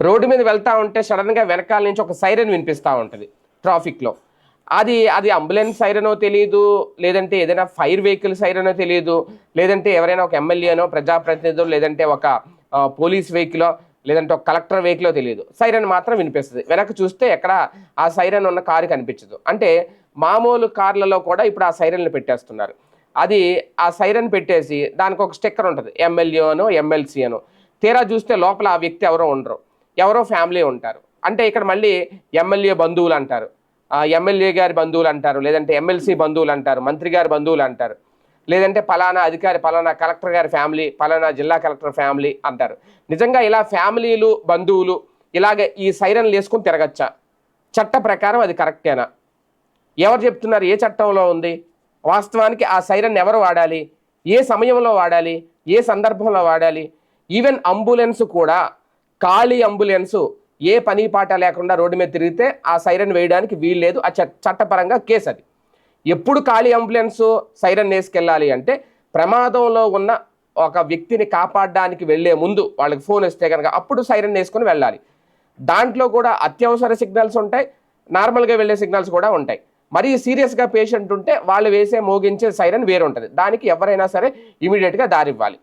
Road మీద వెళ్తా ఉంటే సడన్గా వెనకాల నుంచి ఒక సైరన్ వినిపిస్తూ ఉంటుంది ట్రాఫిక్లో అది అది అంబులెన్స్ సైరనో తెలియదు లేదంటే ఏదైనా ఫైర్ వెహికల్ సైరనో తెలియదు లేదంటే ఎవరైనా ఒక ఎమ్మెల్యేనో ప్రజాప్రతినిధో లేదంటే ఒక పోలీస్ వెహికలో లేదంటే ఒక కలెక్టర్ వెహికలో తెలియదు సైరన్ మాత్రం వినిపిస్తుంది. వెనక్కి చూస్తే ఎక్కడ ఆ సైరన్ ఉన్న కారు కనిపించదు. అంటే మామూలు కార్లలో కూడా ఇప్పుడు ఆ సైరన్లు పెట్టేస్తున్నారు. అది ఆ సైరన్ పెట్టేసి దానికి ఒక స్టిక్కర్ ఉంటుంది. ఎమ్మెల్యేనో ఎమ్మెల్సీ అనో. తీరా చూస్తే లోపల ఆ వ్యక్తి ఎవరో ఉండరు. ఎవరో ఫ్యామిలీ ఉంటారు. అంటే ఇక్కడ మళ్ళీ ఎమ్మెల్యే బంధువులు అంటారు. ఎమ్మెల్యే గారి బంధువులు అంటారు. లేదంటే ఎమ్మెల్సీ బంధువులు అంటారు. మంత్రి గారి బంధువులు అంటారు. లేదంటే పలానా అధికారి పలానా కలెక్టర్ గారి ఫ్యామిలీ పలానా జిల్లా కలెక్టర్ ఫ్యామిలీ అంటారు. నిజంగా ఇలా ఫ్యామిలీలు బంధువులు ఇలాగ ఈ సైరన్లు వేసుకుని తిరగచ్చా? చట్ట ప్రకారం అది కరెక్టేనా? ఎవరు చెప్తున్నారు? ఏ చట్టంలో ఉంది? వాస్తవానికి ఆ సైరన్ ఎవరు వాడాలి? ఏ సమయంలో వాడాలి? ఏ సందర్భంలో వాడాలి? ఈవెన్ అంబులెన్స్ కూడా ఖాళీ అంబులెన్స్ ఏ పని పాట లేకుండా రోడ్డు మీద తిరిగితే ఆ సైరన్ వేయడానికి వీలు లేదు. ఆ చట్టపరంగా కేసు అది. ఎప్పుడు ఖాళీ అంబులెన్స్ సైరన్ వేసుకెళ్ళాలి అంటే ప్రమాదంలో ఉన్న ఒక వ్యక్తిని కాపాడడానికి వెళ్ళే ముందు వాళ్ళకి ఫోన్ వస్తే కనుక అప్పుడు సైరన్ వేసుకొని వెళ్ళాలి. దాంట్లో కూడా అత్యవసర సిగ్నల్స్ ఉంటాయి. నార్మల్గా వెళ్ళే సిగ్నల్స్ కూడా ఉంటాయి. మరీ సీరియస్గా పేషెంట్ ఉంటే వాళ్ళు వేసే మోగించే సైరన్ వేరు ఉంటుంది దానికి ఎవరైనా సరే ఇమీడియట్గా దారివ్వాలి.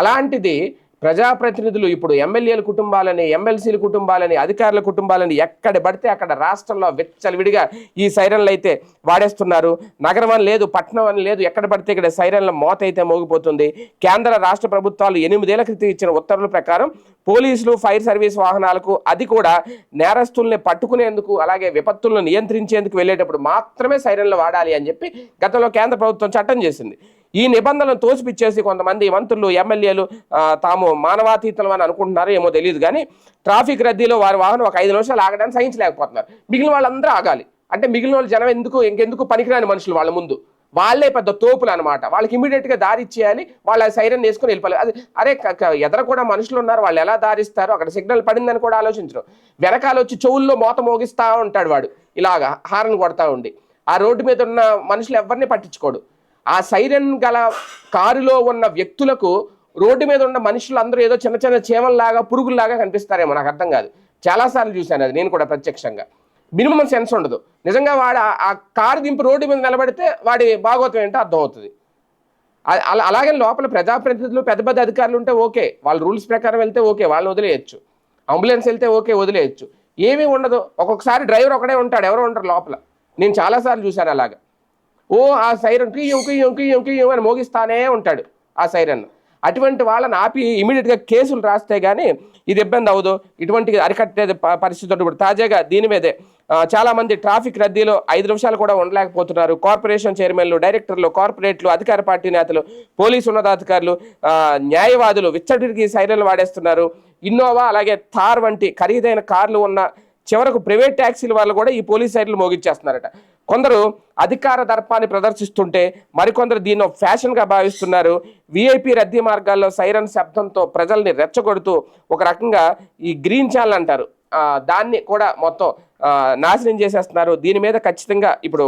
అలాంటిది ప్రజాప్రతినిధులు ఇప్పుడు ఎమ్మెల్యేల కుటుంబాలని ఎమ్మెల్సీల కుటుంబాలని అధికారుల కుటుంబాలని ఎక్కడ పడితే అక్కడ రాష్ట్రంలో విచ్చలవిడిగా ఈ సైరన్లు అయితే వాడేస్తున్నారు. నగరం అని లేదు పట్టణం అని లేదు ఎక్కడ పడితే ఇక్కడ సైరన్ల మోత అయితే మోగిపోతుంది. కేంద్ర రాష్ట్ర ప్రభుత్వాలు ఎనిమిదేళ్ళ క్రితం ఇచ్చిన ఉత్తర్వుల ప్రకారం పోలీసులు ఫైర్ సర్వీస్ వాహనాలకు అది కూడా నేరస్తుల్ని పట్టుకునేందుకు అలాగే విపత్తులను నియంత్రించేందుకు వెళ్ళేటప్పుడు మాత్రమే సైరన్లు వాడాలి అని చెప్పి గతంలో కేంద్ర ప్రభుత్వం చట్టం చేసింది. ఈ నిబంధనలను తోసిపిచ్చేసి కొంతమంది మంత్రులు ఎమ్మెల్యేలు తాము మానవాతీతం అని అనుకుంటున్నారో ఏమో తెలియదు కానీ ట్రాఫిక్ రద్దీలో వారి వాహనం ఒక ఐదు నిమిషాలు ఆగడానికి సహించలేకపోతున్నారు. మిగిలిన వాళ్ళందరూ ఆగాలి. అంటే మిగిలిన వాళ్ళు జనం ఎందుకు ఇంకెందుకు పనికిరాని మనుషులు వాళ్ళ ముందు? వాళ్ళే పెద్ద తోపులు అనమాట వాళ్ళకి ఇమీడియట్గా దారి ఇచ్చేయాలి. వాళ్ళ సైరన్ వేసుకొని వెళ్ళిపోవాలి. అది అరే ఎదర కూడా మనుషులు ఉన్నారు. వాళ్ళు ఎలా దారిస్తారు? అక్కడ సిగ్నల్ పడిందని కూడా ఆలోచించరు. వెనకాల వచ్చి చెవుల్లో మోత మోగిస్తూ ఉంటాడు వాడు. ఇలాగా హారన్ కొడతా ఉండి. ఆ రోడ్డు మీద ఉన్న మనుషులు ఎవరిని పట్టించుకోడు. ఆ సైరన్ గల కారులో ఉన్న వ్యక్తులకు రోడ్డు మీద ఉన్న మనుషులు అందరూ ఏదో చిన్న చిన్న చీమల్లాగా పురుగుల్లాగా కనిపిస్తారేమో నాకు అర్థం కాదు. చాలాసార్లు చూశాను అది నేను కూడా ప్రత్యక్షంగా. మినిమం సెన్స్ ఉండదు. నిజంగా వాడు ఆ- కారు దింపు రోడ్డు మీద నిలబడితే వాడి భాగోతం ఏంటో అర్థమవుతుంది అ- అలా అలాగే లోపల ప్రజాప్రతినిధులు పెద్ద పెద్ద అధికారులు ఉంటే ఓకే. వాళ్ళ రూల్స్ ప్రకారం వెళ్తే ఓకే వాళ్ళని వదిలేయచ్చు. అంబులెన్స్ వెళ్తే ఓకే వదిలేయచ్చు. ఏమీ ఉండదు. ఒక్కొక్కసారి డ్రైవర్ ఒకడే ఉంటాడు ఎవరో ఉంటారు లోపల. నేను చాలాసార్లు చూశాను అలాగా. ఓ ఆ సైరన్ కియ్యం కియ్యం కియ్యం కియ్యం అని మోగిస్తానే ఉంటాడు ఆ సైరన్. అటువంటి వాళ్ళని ఆపి ఇమీడియట్గా కేసులు రాస్తే కానీ ఇది ఇబ్బంది అవ్వదు. ఇటువంటి అరికట్టే ప- పరిస్థితి ఉంటుంది ఇప్పుడు తాజాగా దీని మీదే. చాలామంది ట్రాఫిక్ రద్దీలో ఐదు నిమిషాలు కూడా ఉండలేకపోతున్నారు. కార్పొరేషన్ చైర్మన్లు డైరెక్టర్లు కార్పొరేట్లు అధికార పార్టీ నేతలు పోలీసు ఉన్నతాధికారులు న్యాయవాదులు విచ్చడికి సైరన్లు వాడేస్తున్నారు. ఇన్నోవా అలాగే థార్ వంటి ఖరీదైన కార్లు ఉన్న చివరకు ప్రైవేట్ ట్యాక్సీల వాళ్ళు కూడా ఈ పోలీస్ సైడ్లు మోగించేస్తున్నారట. కొందరు అధికార దర్పాన్ని ప్రదర్శిస్తుంటే మరికొందరు దీన్ని ఫ్యాషన్గా భావిస్తున్నారు. విఐపి రద్దీ మార్గాల్లో సైరన్ శబ్దంతో ప్రజల్ని రెచ్చగొడుతూ ఒక రకంగా ఈ గ్రీన్ ఛానల్ అంటారు. దాన్ని కూడా మొత్తం నాశనం చేసేస్తున్నారు. దీని మీద ఖచ్చితంగా ఇప్పుడు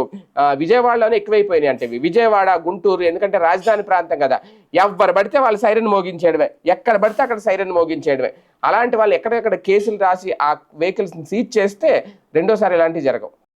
విజయవాడలోనే ఎక్కువైపోయినాయి అంటే విజయవాడ గుంటూరు ఎందుకంటే రాజధాని ప్రాంతం కదా. ఎవరు పడితే వాళ్ళు సైరన్ మోగించేయడమే. ఎక్కడ పడితే అక్కడ సైరన్ మోగించేయడమే. అలాంటి వాళ్ళు ఎక్కడెక్కడ కేసులు రాసి ఆ వెహికల్స్ని సీజ్ చేస్తే రెండోసారి ఇలాంటివి జరగవు.